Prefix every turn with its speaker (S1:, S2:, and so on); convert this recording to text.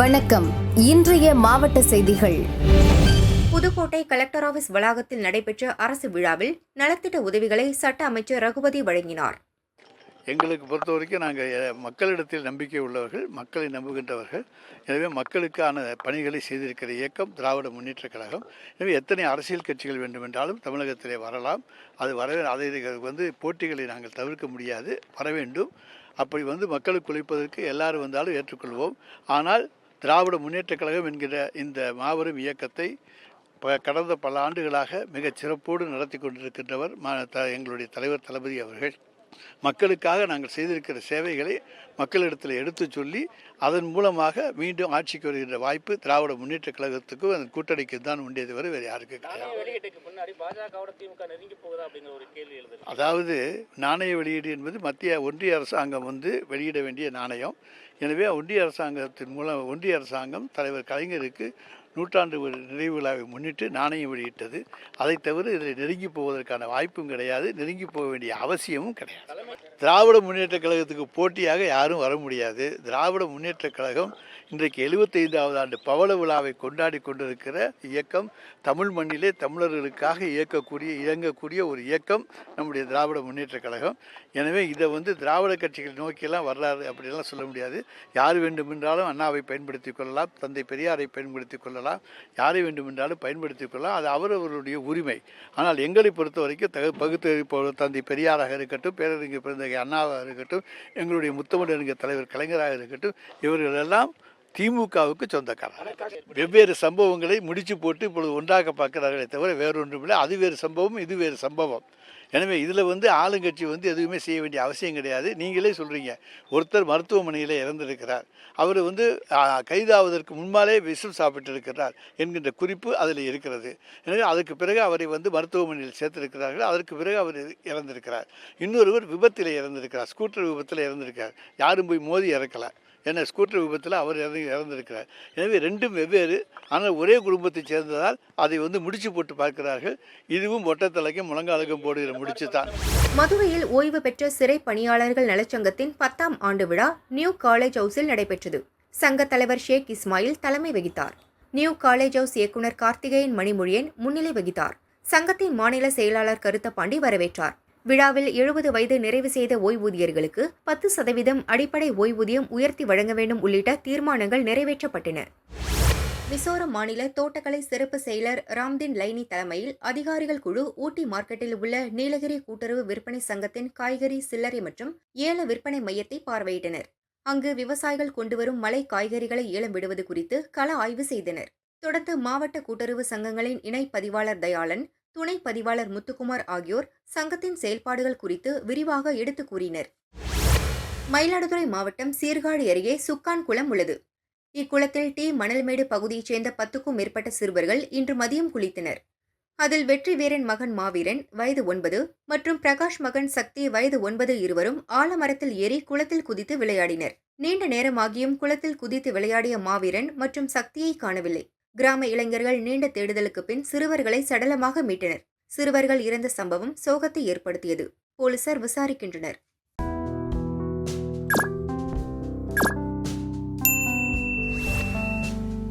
S1: வணக்கம். இன்றைய மாவட்ட செய்திகள்.
S2: புதுக்கோட்டை கலெக்டர் ஆபீஸ் வளாகத்தில் நடைபெற்ற அரசு விழாவில் நலத்திட்ட உதவிகளை சட்ட அமைச்சர் ரகுபதி வழங்கினார்.
S3: எங்களுக்கு பொறுத்த வரைக்கும் நாங்கள் மக்களிடத்தில் நம்பிக்கை உள்ளவர்கள் மக்களை நம்புகின்றவர்கள். எனவே மக்களுக்கான பணிகளை செய்திருக்கிற இயக்கம் திராவிட முன்னேற்றக் கழகம். எனவே எத்தனை அரசியல் கட்சிகள் வேண்டுமென்றாலும் தமிழகத்திலே வரலாம். அது வர அதை வந்து போட்டிகளை நாங்கள் தவிர்க்க முடியாது வர வேண்டும். அப்படி வந்து மக்களுக்கு உழைப்பதற்கு எல்லாரும் வந்தாலும் ஏற்றுக்கொள்வோம். ஆனால் திராவிட முன்னேற்றக் கழகம் என்கிற இந்த மாபெரும் இயக்கத்தை ப- கடந்த பல ஆண்டுகளாக மிகச் சிறப்போடு நடத்தி கொண்டிருக்கின்றவர் மா- த- எங்களுடைய தலைவர் தளபதி அவர்கள். மக்களுக்காக நாங்கள் செய்திருக்கிற சேவைகளை மக்களிடத்தில் எடுத்துச் சொல்லி அதன் மூலமாக மீண்டும் ஆட்சிக்கு வருகின்ற வாய்ப்பு திராவிட முன்னேற்றக் கழகத்துக்கும் அந்த கூட்டணிக்கு தான் உண்டே தவிர வேறு யாருக்கு அதாவது நாணய வெளியீடு என்பது மத்திய ஒன்றிய அரசாங்கம் வந்து வெளியிட வேண்டிய நாணயம். எனவே ஒன்றிய அரசாங்கத்தின் மூலம் ஒன்றிய அரசாங்கம் தலைவர் கலைஞருக்கு நூற்றாண்டு நிறைவு விழாவை முன்னிட்டு நாணயம் வெளியிட்டது. அதை தவிர இதில் நெருங்கி போவதற்கான வாய்ப்பும் கிடையாது. நெருங்கி போக வேண்டிய அவசியமும் கிடையாது. திராவிட முன்னேற்றக் கழகத்துக்கு போட்டியாக யாரும் வர முடியாது. திராவிட முன்னேற்றக் கழகம் இன்றைக்கு எழுபத்தைந்தாவது ஆண்டு பவள விழாவை கொண்டாடி கொண்டிருக்கிற இயக்கம் தமிழ் மண்ணிலே தமிழர்களுக்காக இயக்கக்கூடிய இயங்கக்கூடிய ஒரு இயக்கம் நம்முடைய திராவிட முன்னேற்றக் கழகம். எனவே இதை வந்து திராவிட கட்சிகள் நோக்கியெல்லாம் வரலாறு அப்படிலாம் சொல்ல முடியாது. யார் வேண்டுமென்றாலும் அண்ணாவை பயன்படுத்திக் கொள்ளலாம் தந்தை பெரியாரை பயன்படுத்திக் கொள்ளலாம். யாரை வேண்டுமென்றாலும் பயன்படுத்திக் கொள்ளலாம் அது அவரவருடைய உரிமை. ஆனால் எங்களை பொறுத்த வரைக்கும் தக பகுத்தறிவு தந்தை பெரியாராக இருக்கட்டும் பேரறிஞர் பிறந்தகை அண்ணாவாக இருக்கட்டும் எங்களுடைய முத்தமிழறிஞர் தலைவர் கலைஞராக இருக்கட்டும் இவர்களெல்லாம் திமுகவுக்கு சொந்தக்காரர். வெவ்வேறு சம்பவங்களை முடிச்சு போட்டு இப்பொழுது ஒன்றாக பார்க்கிறார்களே தவிர வேறொன்றுமில்லை. அது வேறு சம்பவம் இது வேறு சம்பவம். எனவே இதில் வந்து ஆளுங்கட்சி வந்து எதுவுமே செய்ய வேண்டிய அவசியம் கிடையாது. நீங்களே சொல்கிறீங்க ஒருத்தர் மருத்துவமனையில் இறந்திருக்கிறார். அவர் வந்து கைதாவதற்கு முன்பாலே விஷம் சாப்பிட்டிருக்கிறார் என்கின்ற குறிப்பு அதில் இருக்கிறது. எனவே அதுக்கு பிறகு அவரை வந்து மருத்துவமனையில் சேர்த்திருக்கிறார்கள். அதற்கு பிறகு அவர் இறந்திருக்கிறார். இன்னொருவர் விபத்தில் இறந்திருக்கிறார். ஸ்கூட்டர் விபத்தில் இறந்திருக்கிறார். யாரும் போய் மோதி இறக்கலை. ஏன்னா ஸ்கூட்டர் விபத்தில் அவர் இறந்து இறந்திருக்கிறார். எனவே ரெண்டும் வெவ்வேறு. ஆனால் ஒரே குடும்பத்தை சேர்ந்ததால் அதை வந்து முடிச்சு போட்டு பார்க்கிறார்கள். இதுவும் ஒட்டத்தலைக்கும் முழங்காலுக்கும் போடுகிற முடிச்சு தான்
S2: மதுரையில் ஓய்வு பெற்ற சிறை பணியாளர்கள் நலச்சங்கத்தின் பத்தாம் ஆண்டு விழா நியூ காலேஜ் ஹவுஸில் நடைபெற்றது. சங்க தலைவர் ஷேக் இஸ்மாயில் தலைமை வகித்தார். நியூ காலேஜ் ஹவுஸ் இயக்குனர் கார்த்திகேயன் மணிமொழியன் முன்னிலை வகித்தார். சங்கத்தின் மாநில செயலாளர் கருத்தப்பாண்டி வரவேற்றார். விழாவில் எழுபது வயது நிறைவு செய்த ஓய்வூதியர்களுக்கு பத்து சதவீதம் அடிப்படை ஓய்வூதியம் உயர்த்தி வழங்க வேண்டும் உள்ளிட்ட தீர்மானங்கள் நிறைவேற்றப்பட்டன. மிசோரம் மாநில தோட்டக்கலை சிறப்பு செயலர் ராம்தின் லைனி தலைமையில் அதிகாரிகள் குழு ஊட்டி மார்க்கெட்டில் உள்ள நீலகிரி கூட்டுறவு விற்பனை சங்கத்தின் காய்கறி சில்லறை மற்றும் ஏல விற்பனை மையத்தை பார்வையிட்டனர். அங்கு விவசாயிகள் கொண்டுவரும் மலை காய்கறிகளை ஏலம் விடுவது குறித்து கள ஆய்வு செய்தனர். தொடர்ந்து மாவட்ட கூட்டுறவு சங்கங்களின் இணை பதிவாளர் தயாளன் துணை பதிவாளர் முத்துக்குமார் ஆகியோர் சங்கத்தின் செயல்பாடுகள் குறித்து விரிவாக எடுத்துக் கூறினர். மயிலாடுதுறை மாவட்டம் சீர்காழி அருகே சுக்கான் குளம் உள்ளது. இக்குளத்தில் டி. மணல்மேடு பகுதியைச் சேர்ந்த பத்துக்கும் மேற்பட்ட சிறுவர்கள் இன்று மதியம் குளித்தனர். அதில் வெற்றி வீரன் மகன் மாவீரன் வயது ஒன்பது மற்றும் பிரகாஷ் மகன் சக்தி வயது ஒன்பது இருவரும் ஆலமரத்தில் ஏறி குளத்தில் குதித்து விளையாடினர். நீண்ட நேரமாகியும் குளத்தில் குதித்து விளையாடிய மாவீரன் மற்றும் சக்தியை காணவில்லை. கிராம இளைஞர்கள் நீண்ட தேடுதலுக்கு பின் சிறுவர்களை சடலமாக மீட்டனர். சிறுவர்கள் இறந்த சம்பவம் சோகத்தை ஏற்படுத்தியது. போலீசார் விசாரிக்கின்றனர்.